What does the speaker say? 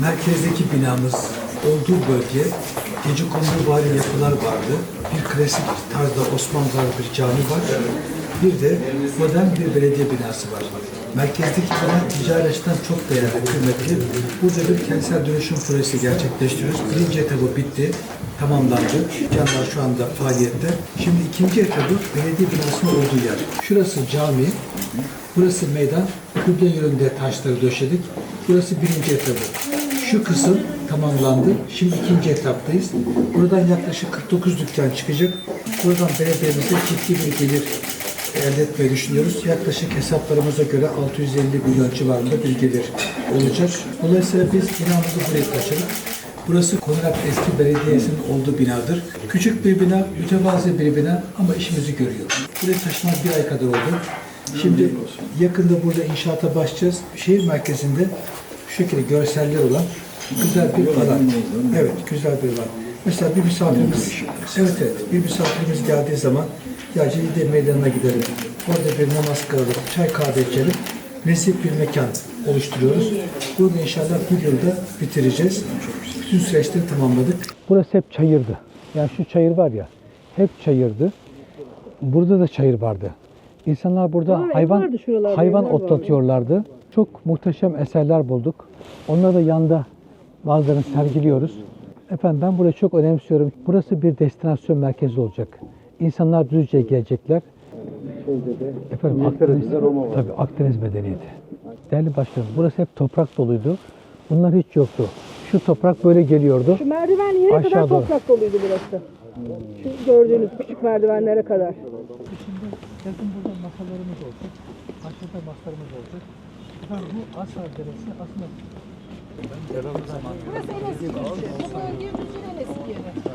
Merkezdeki binamız olduğu bölge gece kondu vari yapılar vardı. Bir klasik tarzda Osmanlı bir cami var. Bir de modern bir belediye binası var. Merkezdeki bina ticari çok değerli, kıymetli. Burada bir kentsel dönüşüm projesi gerçekleştiriyoruz. Birinci etabı bitti, tamamlandı. Dükkanlar şu anda faaliyette. Şimdi ikinci etabı belediye binasının olduğu yer. Şurası cami, burası meydan. Kıble yönünde taşları döşedik. Burası birinci etabı. Şu kısım tamamlandı. Şimdi ikinci etaptayız. Buradan yaklaşık 49 dükkan çıkacak. Buradan belediyemize ciddi bir gelir elde etmeyi düşünüyoruz. Yaklaşık hesaplarımıza göre 650 milyon civarında bir gelir olacak. Dolayısıyla biz binamızı buraya taşıdık. Burası Konak Eski Belediyesi'nin olduğu binadır. Küçük bir bina, mütevazı bir bina ama işimizi görüyor. Buraya taşınan bir ay kadar oldu. Şimdi yakında burada inşaata başlayacağız. Şehir merkezinde şu şekilde görseller olan güzel bir alan. Evet, güzel bir alan. Mesela bir misafirimiz, evet evet, bir misafirimiz geldiği zaman ya Celide Meydanı'na gidelim. Orada bir namaz kılalım, çay kahve içelim. Nezih bir mekan oluşturuyoruz. Bunu inşallah bir yılda bitireceğiz. Bütün süreçleri tamamladık. Burası hep çayırdı. Yani şu çayır var ya, hep çayırdı. Burada da çayır vardı. İnsanlar burada Var, ev hayvan hayvan otlatıyorlardı. Çok muhteşem eserler bulduk. Onları da yanda bazılarını sergiliyoruz. Efendim ben burayı çok önemsiyorum. Burası bir destinasyon merkezi olacak. İnsanlar Düzce'ye gelecekler. Efendim Akdeniz, tabii Akdeniz medeniyeti. Değerli başkanım, burası hep toprak doluydu. Bunlar hiç yoktu. Şu toprak böyle geliyordu. Şu merdiven yere Aşağı kadar doğru. toprak doluydu burası. Şu gördüğünüz küçük merdivenlere kadar. Şimdi yakın burada masalarımız olacak. Aşağıda masalarımız olacak. Efendim bu Asar Deresi aslında Burası en eski yeri. Bu bölge Düzce'nin en eski yeri.